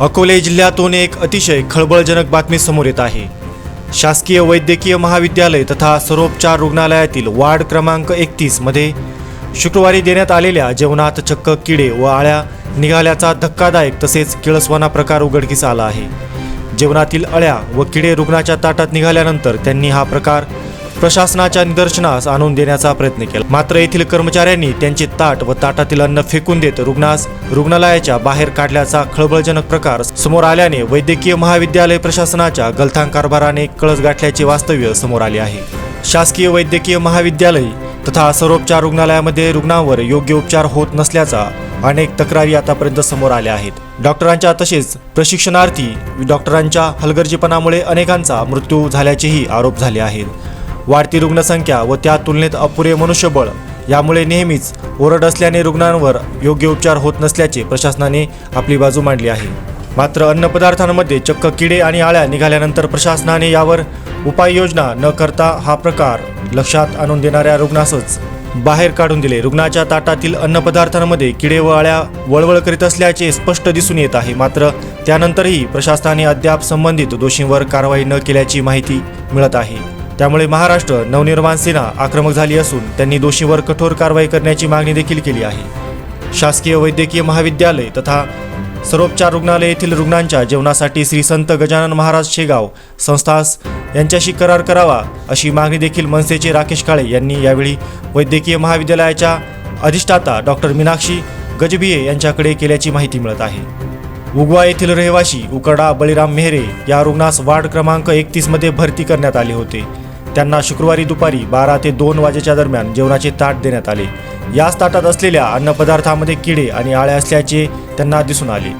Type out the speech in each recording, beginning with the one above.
अकोले जिल्ह्यातून एक अतिशय खळबळजनक बातमी समोर येत आहे. शासकीय वैद्यकीय महाविद्यालय तथा सरोपचार रुग्णालयातील वार्ड क्रमांक एकतीसमध्ये शुक्रवारी देण्यात आलेल्या जेवणात चक्क किडे व आळ्या निघाल्याचा धक्कादायक तसेच किळसवाना प्रकार उघडकीस आला आहे. जेवणातील अळ्या व किडे रुग्णाच्या ताटात निघाल्यानंतर त्यांनी हा प्रकार प्रशासनाच्या निदर्शनास आणून देण्याचा प्रयत्न केला. मात्र येथील कर्मचाऱ्यांनी त्यांचे ताट व ताटातील अन्न फेकून देत रुग्णास रुग्णालयाच्या बाहेर काढल्याचा खळबळजनक प्रकार समोर आल्याने वैद्यकीय महाविद्यालय प्रशासनाच्या गलथान कारभाराने कळस गाठल्याचे वास्तव्य समोर आले आहे. शासकीय वैद्यकीय महाविद्यालय तथा सर्वोपचार रुग्णालयामध्ये रुग्णांवर योग्य उपचार होत नसल्याचा अनेक तक्रारी आतापर्यंत समोर आल्या आहेत. डॉक्टरांच्या तसेच प्रशिक्षणार्थी डॉक्टरांच्या हलगर्जीपणामुळे अनेकांचा मृत्यू झाल्याचेही आरोप झाले आहेत. वाढती रुग्णसंख्या व त्या तुलनेत अपुरे मनुष्यबळ यामुळे नेहमीच ओरड असल्याने रुग्णांवर योग्य उपचार होत नसल्याचे प्रशासनाने आपली बाजू मांडली आहे. मात्र अन्नपदार्थांमध्ये चक्क किडे आणि आळ्या निघाल्यानंतर प्रशासनाने यावर उपाययोजना न करता हा प्रकार लक्षात आणून देणाऱ्या रुग्णासच बाहेर काढून दिले. रुग्णाच्या ताटातील अन्नपदार्थांमध्ये किडे व आळ्या वळवळ करीत असल्याचे स्पष्ट दिसून येत आहे. मात्र त्यानंतरही प्रशासनाने अद्याप संबंधित दोषींवर कारवाई न केल्याची माहिती मिळत आहे. त्यामुळे महाराष्ट्र नवनिर्माण सेना आक्रमक झाली असून त्यांनी दोषीवर कठोर कारवाई करण्याची मागणी देखील केली आहे. शासकीय वैद्यकीय महाविद्यालय तथा सर्वोपचार रुग्णालय येथील रुग्णांच्या जेवणासाठी श्री संत गजानन महाराज शेगाव संस्थास यांच्याशी करार करावा अशी मागणी देखील मनसेचे राकेश काळे यांनी यावेळी वैद्यकीय महाविद्यालयाच्या अधिष्ठाता डॉक्टर मीनाक्षी गजबिये यांच्याकडे केल्याची माहिती मिळत आहे. उगवा येथील रहिवाशी उकडा बळीराम मेहरे या रुग्णास वार्ड क्रमांक एकतीसमध्ये भरती करण्यात आले होते. त्यांना शुक्रवारी दुपारी बारा ते दोन वाजेच्या दरम्यान जेवणाचे ताट देण्यात आले. याच ताटात असलेल्या अन्नपदार्थामध्ये किडे आणि आळ्या असल्याचे त्यांना दिसून आले.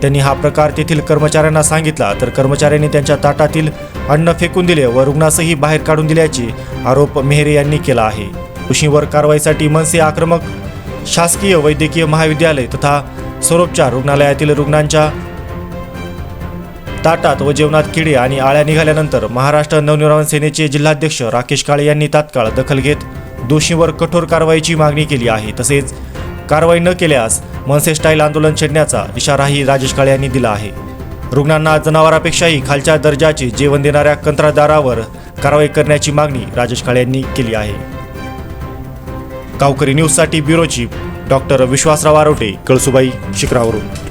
त्यांनी हा प्रकार तेथील कर्मचाऱ्यांना सांगितला तर कर्मचाऱ्यांनी त्यांच्या ताटातील अन्न फेकून दिले व रुग्णासही बाहेर काढून दिल्याचे आरोप मेहरे यांनी केला आहे. दोषींवर कारवाईसाठी मनसे आक्रमक शासकीय वैद्यकीय महाविद्यालय तथा सरोपचार रुग्णालयातील रुग्णांच्या ताटात व जेवणात किडे आणि आळ्या निघाल्यानंतर महाराष्ट्र नवनिर्माण सेनेचे जिल्हाध्यक्ष राकेश काळे यांनी तात्काळ दखल घेत दोषींवर कठोर कारवाईची मागणी केली आहे. तसेच कारवाई न केल्यास मनसे स्टाईल आंदोलन छेडण्याचा इशाराही राजेश काळे यांनी दिला आहे. रुग्णांना जनावरापेक्षाही खालच्या दर्जाचे जेवण देणाऱ्या कंत्राटदारावर कारवाई करण्याची मागणी राजेश काळे यांनी केली आहे. गावकरी न्यूजसाठी bureau chief doctor Vishwasrao Arote Kalsubai शिखरावरून